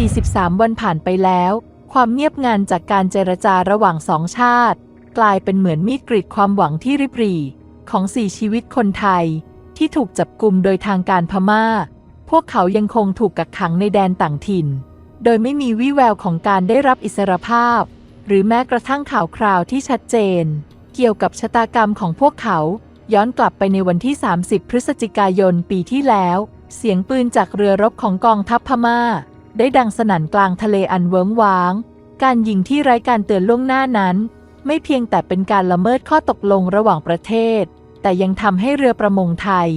43 วันผ่านไปแล้ว ความเงียบงันจากการเจรจาระหว่างสองชาติ กลายเป็นเหมือนมีดกรีดความหวังที่ริบหรี่ของสี่ชีวิตคนไทย ที่ถูกจับกลุ่มโดยทางการพม่า พวกเขายังคงถูกกักขังในแดนต่างถิ่น โดยไม่มีวี่แววของการได้รับอิสรภาพ หรือแม้กระทั่งข่าวคราวที่ชัดเจน เกี่ยวกับชะตากรรมของพวกเขาย้อนกลับไปในวันที่ 30 พฤศจิกายนปีที่แล้ว เสียงปืนจากเรือรบของกองทัพพม่า ได้ดังสนั่นกลางทะเลอันเวิ้งว้าง การยิงที่ไร้การเตือนล่วงหน้านั้น ไม่เพียงแต่เป็นการละเมิดข้อตกลงระหว่างประเทศ แต่ยังทำให้เรือประมงไทย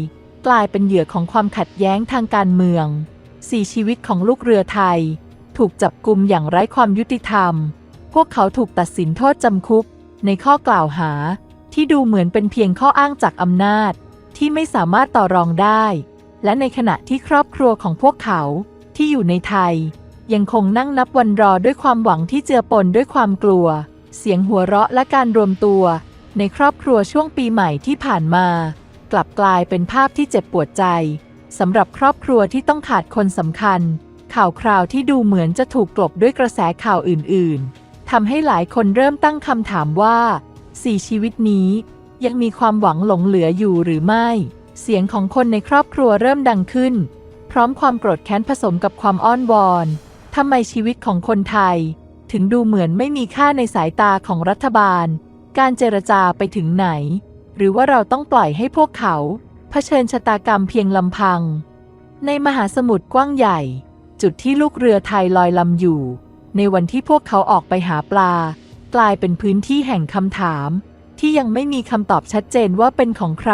กลายเป็นเหยื่อของความขัดแย้งทางการเมืองสี่ชีวิตของลูกเรือไทย ถูกจับกลุมอย่างไร้ความยุติธรรม พวกเขาถูกตัดสินโทษจำคุก ในข้อกล่าวหา ที่ดูเหมือนเป็นเพียงข้ออ้างจากอำนาจ ที่ไม่สามารถต่อรองได้ และในขณะที่ครอบครัวของพวกเขา ที่อยู่ในไทย ยังคงนั่งนับวันรอด้วยความหวังที่เจือปนด้วยความกลัว เสียงหัวเราะและการรวมตัว ในครอบครัวช่วงปีใหม่ที่ผ่านมา กลับกลายเป็นภาพที่เจ็บปวดใจสำหรับครอบครัวที่ต้องขาดคนสำคัญ ข่าวคราวที่ดูเหมือนจะถูกกลบด้วยกระแสข่าวอื่น ๆทำให้หลายคนเริ่มตั้งคำถามว่าสี่ชีวิตนี้ ยังมีความหวังหลงเหลืออยู่หรือไม่ เสียงของคนในครอบครัวเริ่มดังขึ้น พร้อมความโกรธแค้นผสมกับความอ้อนวอนทำไมชีวิตของคนไทย ถึงดูเหมือนไม่มีค่าในสายตาของรัฐบาล การเจรจาไปถึงไหน หรือว่าเราต้องปล่อยให้พวกเขาเผชิญชะตากรรมเพียงลำพัง ในมหาสมุทรกว้างใหญ่ จุดที่ลูกเรือไทยลอยลำอยู่ ในวันที่พวกเขาออกไปหาปลา กลายเป็นพื้นที่แห่งคำถาม ที่ยังไม่มีคำตอบชัดเจนว่าเป็นของใคร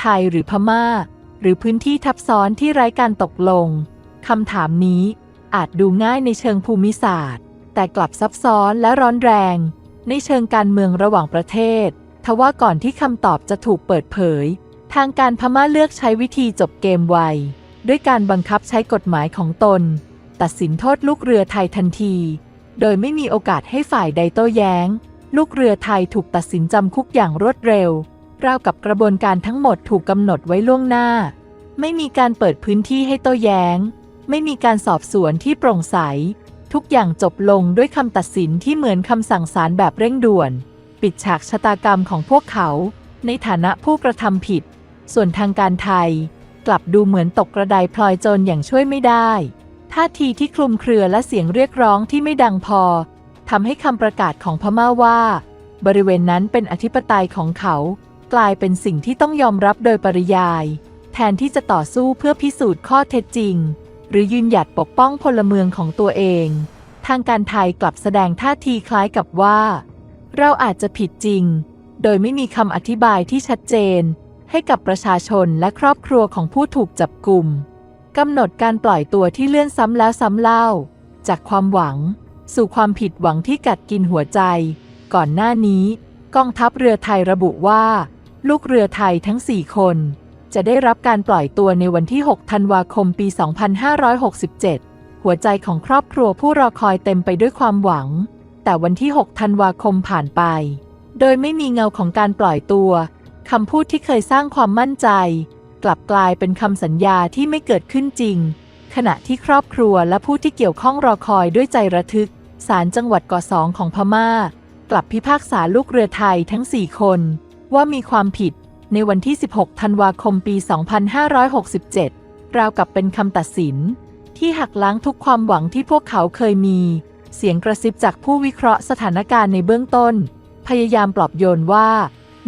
ไทยหรือพม่า หรือพื้นที่ทับซ้อนที่ไร้การตกลงคำถามนี้อาจดูง่ายในเชิงภูมิศาสตร์ แต่กลับซับซ้อนและร้อนแรง ในเชิงการเมืองระหว่างประเทศ ทว่าก่อนที่คำตอบจะถูกเปิดเผย ทางการพม่าเลือกใช้วิธีจบเกมไว ด้วยการบังคับใช้กฎหมายของตน ตัดสินโทษลูกเรือไทยทันที โดยไม่มีโอกาสให้ฝ่ายใดโต้แย้ง ลูกเรือไทยถูกตัดสินจำคุกอย่างรวดเร็ว ราวกับกระบวนการทั้งหมดถูกกำหนดไว้ล่วงหน้า ไม่มีการเปิดพื้นที่ให้โต้แย้ง ไม่มีการสอบสวนที่โปร่งใส ทุกอย่างจบลงด้วยคำตัดสินที่เหมือนคำสั่งศาลแบบเร่งด่วน ปิดฉากชะตากรรมของพวกเขา ในฐานะผู้กระทำผิด ส่วนทางการไทย กลับดูเหมือนตกกระไดพลอยโจรอย่างช่วยไม่ได้ท่าทีที่คลุมเครือและเสียงเรียกร้องที่ไม่ดังพอทำให้คำประกาศของพม่าว่า บริเวณนั้นเป็นอธิปไตยของเขา กลายเป็นสิ่งที่ต้องยอมรับโดยปริยาย แทนที่จะต่อสู้เพื่อพิสูจน์ข้อเท็จจริง หรือยืนหยัดปกป้องพลเมืองของตัวเอง ทางการไทยกลับแสดงท่าทีคล้ายกับว่า เราอาจจะผิดจริง โดยไม่มีคำอธิบายที่ชัดเจน ให้กับประชาชนและครอบครัวของผู้ถูกจับกลุ่มกำหนดการปล่อยตัวที่เลื่อนซ้ำแล้วซ้ำเล่า จากความหวัง สู่ความผิดหวังที่กัดกินหัวใจ ก่อนหน้านี้ กองทัพเรือไทยระบุว่า ลูกเรือไทยทั้ง 4 คน จะได้รับการปล่อยตัวในวันที่ 6 ธันวาคมปี 2567 หัวใจของครอบครัวผู้รอคอยเต็มไปด้วยความหวัง แต่วันที่ 6 ธันวาคมผ่านไป โดยไม่มีเงาของการปล่อยตัวคำพูดที่เคยสร้างความมั่นใจ กลับกลายเป็นคำสัญญาที่ไม่เกิดขึ้นจริง ขณะที่ครอบครัวและผู้ที่เกี่ยวข้องรอคอยด้วยใจระทึกศาลจังหวัดก่อสองของพม่า กลับพิพากษาลูกเรือไทยทั้ง 4 คน ว่ามีความผิดในวันที่ 16 ธันวาคม ปี 2567 ราวกับเป็นคำตัดสิน ที่หักล้างทุกความหวังที่พวกเขาเคยมี เสียงกระซิบจากผู้วิเคราะห์สถานการณ์ในเบื้องต้น พยายามปลอบโยนว่า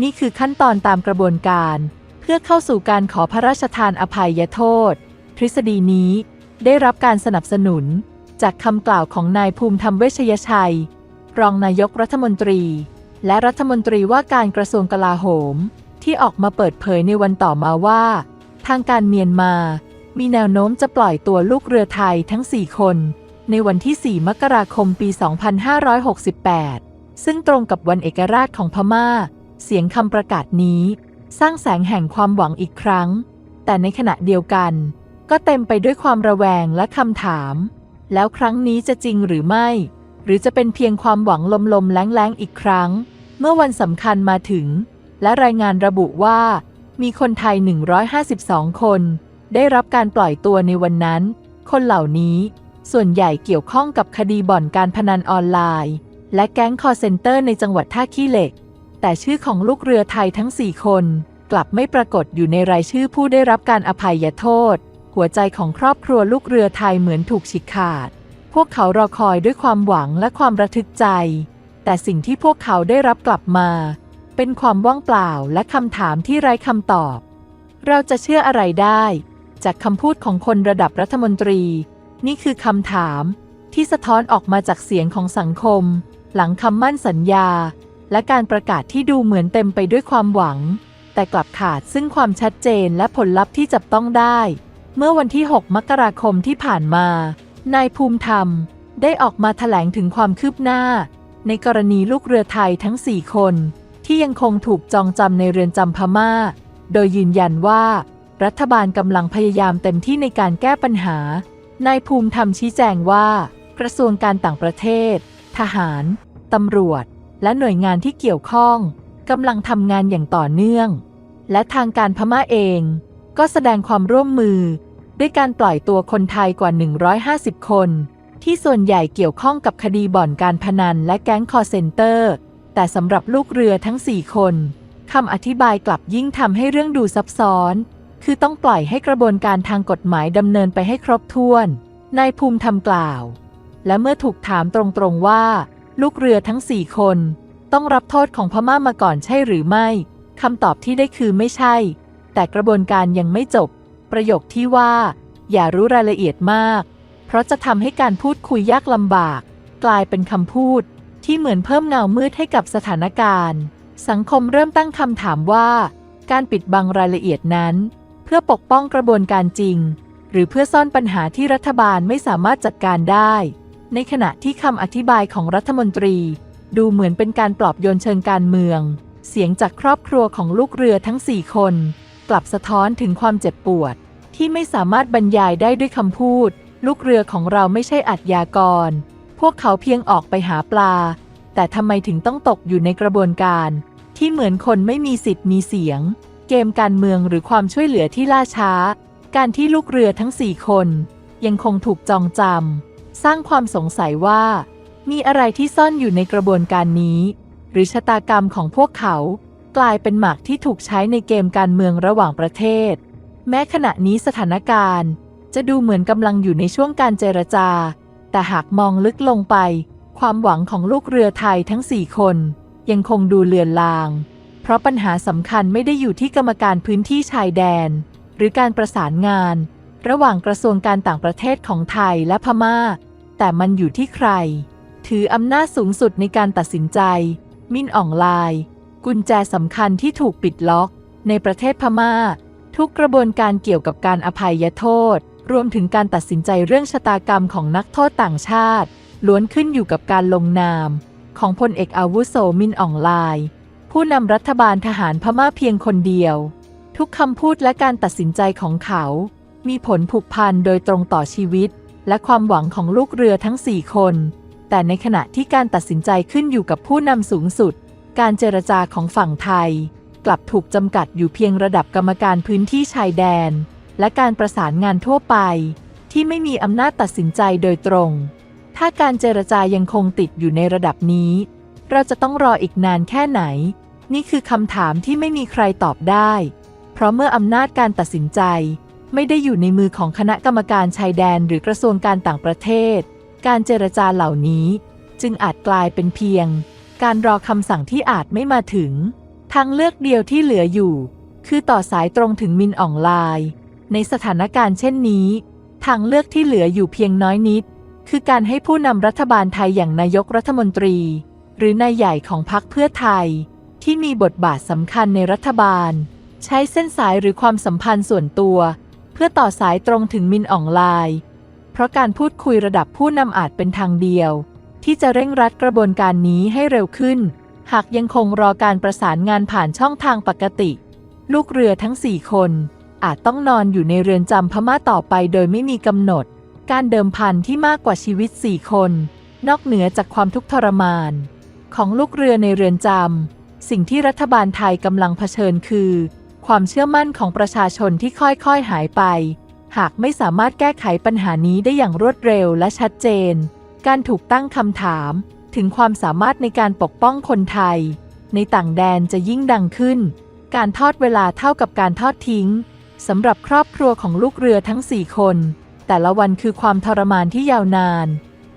นี่คือขั้นตอนตามกระบวนการ เพื่อเข้าสู่การขอพระราชทานอภัยโทษ ทฤษฎีนี้ได้รับการสนับสนุน จากคำกล่าวของนายภูมิธรรมเวชยชัย รองนายกรัฐมนตรี และรัฐมนตรีว่าการกระทรวงกลาโหม ที่ออกมาเปิดเผยในวันต่อมาว่า ทางการเมียนมา มีแนวโน้มจะปล่อยตัวลูกเรือไทยทั้ง 4 คน ในวันที่ 4 มกราคมปี 2568 ซึ่งตรงกับวันเอกราชของพม่า เสียงคำประกาศนี้ สร้างแสงแห่งความหวังอีกครั้ง แต่ในขณะเดียวกัน ก็เต็มไปด้วยความระแวงและคำถาม แล้วครั้งนี้จะจริงหรือไม่ หรือจะเป็นเพียงความหวังลมๆแล้งๆอีกครั้ง เมื่อวันสำคัญมาถึง และรายงานระบุว่า มีคนไทย 152 คน ได้รับการปล่อยตัวในวันนั้น คนเหล่านี้ส่วนใหญ่เกี่ยวข้องกับคดีบ่อนการพนันออนไลน์ และแก๊งคอร์เซนเตอร์ในจังหวัดท่าขี้เหล็ก แต่ชื่อของลูกเรือไทยทั้ง 4 คน กลับไม่ปรากฏอยู่ในรายชื่อผู้ได้รับการอภัยโทษ หัวใจของครอบครัวลูกเรือไทยเหมือนถูกฉีกขาด พวกเขารอคอยด้วยความหวังและความระทึกใจ แต่สิ่งที่พวกเขาได้รับกลับมา เป็นความว่างเปล่าและคำถามที่ไร้คำตอบ เราจะเชื่ออะไรได้ จากคำพูดของคนระดับรัฐมนตรี นี่คือคำถามที่สะท้อนออกมาจากเสียงของสังคม หลังคำมั่นสัญญา และการประกาศที่ดูเหมือนเต็มไปด้วยความหวัง แต่กลับขาดซึ่งความชัดเจนและผลลัพธ์ที่จับต้องได้ เมื่อวันที่ 6 มกราคมที่ผ่านมานายภูมิธรรม ได้ออกมาแถลงถึงความคืบหน้า ในกรณีลูกเรือไทยทั้ง 4 คน ที่ยังคงถูกจองจำในเรือนจำพม่า โดยยืนยันว่า รัฐบาลกำลังพยายามเต็มที่ในการแก้ปัญหา นายภูมิธรรมชี้แจงว่า กระทรวงการต่างประเทศ ทหาร ตำรวจ และหน่วยงานที่เกี่ยวข้องกำลังทำงานอย่างต่อเนื่อง และทางการพม่าเอง ก็แสดงความร่วมมือ ด้วยการปล่อยตัวคนไทยกว่า 150 คน ที่ส่วนใหญ่เกี่ยวข้องกับคดีบ่อนการพนันและแก๊งคอร์เซนเตอร์ แต่สำหรับลูกเรือทั้ง 4 คนคำอธิบายกลับยิ่งทำให้เรื่องดูซับซ้อน คือต้องปล่อยให้กระบวนการทางกฎหมายดำเนินไปให้ครบถ้วน นายภูมิทำกล่าว และเมื่อถูกถามตรงๆว่า ลูกเรือทั้ง 4 คน ต้องรับโทษของพม่ามาก่อนใช่หรือไม่คำตอบที่ได้คือไม่ใช่ แต่กระบวนการยังไม่จบ ประโยคที่ว่า อย่ารู้รายละเอียดมาก เพราะจะทำให้การพูดคุยยากลำบาก กลายเป็นคำพูดที่เหมือนเพิ่มเงามืดให้กับสถานการณ์ สังคมเริ่มตั้งคำถามว่า การปิดบังรายละเอียดนั้น เพื่อปกป้องกระบวนการจริง หรือเพื่อซ่อนปัญหาที่รัฐบาลไม่สามารถจัดการได้ ในขณะที่คำอธิบายของรัฐมนตรี ดูเหมือนเป็นการปลอบโยนเชิงการเมือง เสียงจากครอบครัวของลูกเรือทั้ง4คน กลับสะท้อนถึงความเจ็บปวด ที่ไม่สามารถบรรยายได้ด้วยคำพูด ลูกเรือของเราไม่ใช่อัจยากร พวกเขาเพียงออกไปหาปลา แต่ทำไมถึงต้องตกอยู่ในกระบวนการ ที่เหมือนคนไม่มีสิทธิ์มีเสียง เกมการเมืองหรือความช่วยเหลือที่ล่าช้า การที่ลูกเรือทั้ง4คน ยังคงถูกจองจำสร้างความสงสัยว่า มีอะไรที่ซ่อนอยู่ในกระบวนการนี้ หรือชะตากรรมของพวกเขา กลายเป็นหมากที่ถูกใช้ในเกมการเมืองระหว่างประเทศ แม้ขณะนี้สถานการณ์ จะดูเหมือนกำลังอยู่ในช่วงการเจรจา แต่หากมองลึกลงไป ความหวังของลูกเรือไทยทั้ง4คน ยังคงดูเลือนลาง เพราะปัญหาสำคัญไม่ได้อยู่ที่กรรมการพื้นที่ชายแดน หรือการประสานงาน ระหว่างกระทรวงการต่างประเทศของไทยและพม่า แต่มันอยู่ที่ใคร ถืออำนาจสูงสุดในการตัดสินใจ มินอ่องลาย กุญแจสำคัญที่ถูกปิดล็อก ในประเทศพม่า ทุกกระบวนการเกี่ยวกับการอภัยโทษ รวมถึงการตัดสินใจเรื่องชะตากรรมของนักโทษต่างชาติ ล้วนขึ้นอยู่กับการลงนาม ของพลเอกอาวุโสมินอ่องลาย ผู้นำรัฐบาลทหารพม่าเพียงคนเดียว ทุกคำพูดและการตัดสินใจของเขา มีผลผูกพันโดยตรงต่อชีวิต และความหวังของลูกเรือทั้ง4คน แต่ในขณะที่การตัดสินใจขึ้นอยู่กับผู้นำสูงสุด การเจรจาของฝั่งไทย กลับถูกจำกัดอยู่เพียงระดับกรรมการพื้นที่ชายแดน และการประสานงานทั่วไป ที่ไม่มีอำนาจตัดสินใจโดยตรง ถ้าการเจรจายังคงติดอยู่ในระดับนี้ เราจะต้องรออีกนานแค่ไหน นี่คือคำถามที่ไม่มีใครตอบได้ เพราะเมื่ออำนาจการตัดสินใจ ไม่ได้อยู่ในมือของคณะกรรมการชายแดนหรือกระทรวงการต่างประเทศ การเจรจาเหล่านี้ จึงอาจกลายเป็นเพียง การรอคำสั่งที่อาจไม่มาถึงทางเลือกเดียวที่เหลืออยู่ คือต่อสายตรงถึงมินอ่องไลาย ในสถานการณ์เช่นนี้ ทางเลือกที่เหลืออยู่เพียงน้อยนิด คือการให้ผู้นำรัฐบาลไทยอย่างนายกรัฐมนตรี หรือนายใหญ่ของพรรคเพื่อไทย ที่มีบทบาทสำคัญในรัฐบาล ใช้เส้นสายหรือความสัมพันธ์ส่วนตัว เพื่อต่อสายตรงถึงมินอ่องลาย เพราะการพูดคุยระดับผู้นำอาจเป็นทางเดียว ที่จะเร่งรัดกระบวนการนี้ให้เร็วขึ้น หากยังคงรอการประสานงานผ่านช่องทางปกติ ลูกเรือทั้ง4คน อาจต้องนอนอยู่ในเรือนจำพม่าต่อไปโดยไม่มีกำหนด การเดิมพันที่มากกว่าชีวิต4คน นอกเหนือจากความทุกข์ทรมาน ของลูกเรือในเรือนจำสิ่งที่รัฐบาลไทยกำลังเผชิญคือ ความเชื่อมั่นของประชาชนที่ค่อยๆหายไป หากไม่สามารถแก้ไขปัญหานี้ได้อย่างรวดเร็วและชัดเจน การถูกตั้งคำถาม ถึงความสามารถในการปกป้องคนไทย ในต่างแดนจะยิ่งดังขึ้น การทอดเวลาเท่ากับการทอดทิ้ง สำหรับครอบครัวของลูกเรือทั้ง4คน แต่ละวันคือความทรมานที่ยาวนาน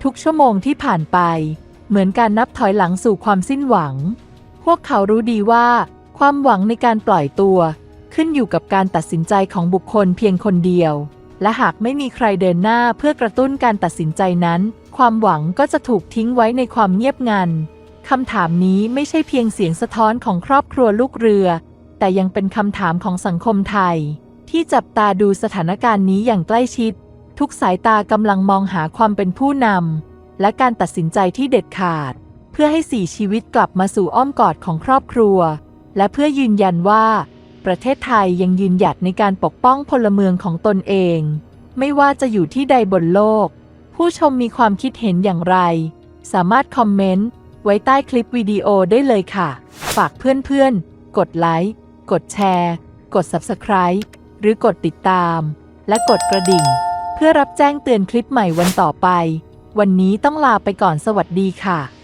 ทุกชั่วโมงที่ผ่านไป เหมือนการนับถอยหลังสู่ความสิ้นหวัง พวกเขารู้ดีว่า ความหวังในการปล่อยตัว ขึ้นอยู่กับการตัดสินใจของบุคคลเพียงคนเดียว และหากไม่มีใครเดินหน้าเพื่อกระตุ้นการตัดสินใจนั้น ความหวังก็จะถูกทิ้งไว้ในความเงียบงันคำถามนี้ไม่ใช่เพียงเสียงสะท้อนของครอบครัวลูกเรือ แต่ยังเป็นคำถามของสังคมไทย ที่จับตาดูสถานการณ์นี้อย่างใกล้ชิด ทุกสายตากำลังมองหาความเป็นผู้นำและการตัดสินใจที่เด็ดขาด เพื่อให้สี่ชีวิตกลับมาสู่อ้อมกอดของครอบครัว และเพื่อยืนยันว่า ประเทศไทยยังยืนหยัดในการปกป้องพลเมืองของตนเอง ไม่ว่าจะอยู่ที่ใดบนโลก ผู้ชมมีความคิดเห็นอย่างไร สามารถคอมเมนต์ไว้ใต้คลิปวิดีโอได้เลยค่ะ ฝากเพื่อนๆ กดไลค์ กดแชร์ กด Subscribe รือกดติดตาม และกดกระดิ่ง เพื่อรับแจ้งเตือนคลิปใหม่วันต่อไป วันนี้ต้องลาไปก่อนสวัสดีค่ะ